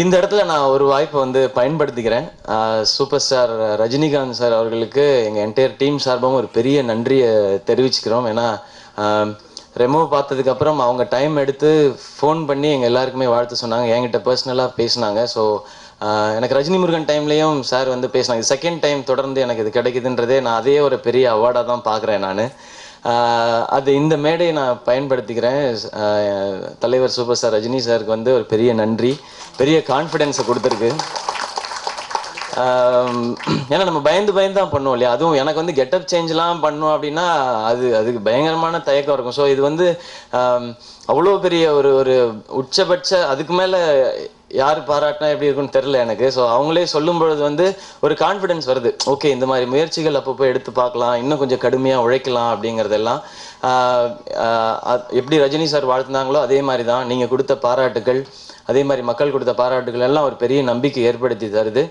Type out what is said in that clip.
இந்த இடத்துல நான் ஒரு வாய்ப்பை வந்து பயன்படுத்திக்கிறேன். சூப்பர் ஸ்டார் ரஜினிகாந்த் சார் அவர்களுக்கு எங்கள் என்டையர் டீம் சார்பாகவும் ஒரு பெரிய நன்றியை தெரிவிச்சுக்கிறோம். ஏன்னா ரெமோ பார்த்ததுக்கப்புறம் அவங்க டைம் எடுத்து ஃபோன் பண்ணி எங்கள் எல்லாருக்குமே வாழ்த்து சொன்னாங்க. என்கிட்ட பர்சனலாக பேசினாங்க. ஸோ எனக்கு ரஜினி முருகன் டைம்லேயும் சார் வந்து பேசினாங்க. செகண்ட் டைம் தொடர்ந்து எனக்கு இது கிடைக்குதுன்றதே நான் அதே ஒரு பெரிய அவார்டாக தான் பார்க்குறேன் நான். அது இந்த மேடையை நான் பயன்படுத்திக்கிறேன். தலைவர் சூப்பர் ஸ்டார் ரஜினி சாருக்கு வந்து ஒரு பெரிய நன்றி பெரிய கான்ஃபிடென்ஸை கொடுத்துருக்கு. ஏன்னா நம்ம பயந்து பயந்து தான் பண்ணுவோம் இல்லையா? அதுவும் எனக்கு வந்து கெட்டப் சேஞ்ச்லாம் பண்ணோம் அப்படின்னா அது அதுக்கு பயங்கரமான தயக்கம் இருக்கும். ஸோ இது வந்து அவ்வளோ பெரிய ஒரு ஒரு உச்சபட்ச அதுக்கு மேலே யார் பாராட்டினா எப்படி இருக்குன்னு தெரில எனக்கு. ஸோ அவங்களே சொல்லும் பொழுது வந்து ஒரு கான்ஃபிடென்ஸ் வருது. ஓகே இந்த மாதிரி முயற்சிகள் அப்பப்போ எடுத்து பார்க்கலாம். இன்னும் கொஞ்சம் கடுமையாக உழைக்கலாம் அப்படிங்கிறதெல்லாம் எப்படி ரஜினி சார் வாழ்த்துனாங்களோ அதே மாதிரி தான் நீங்கள் கொடுத்த பாராட்டுகள் அதே மாதிரி மக்கள் கொடுத்த பாராட்டுகள் எல்லாம் ஒரு பெரிய நம்பிக்கை ஏற்படுத்தி தருது.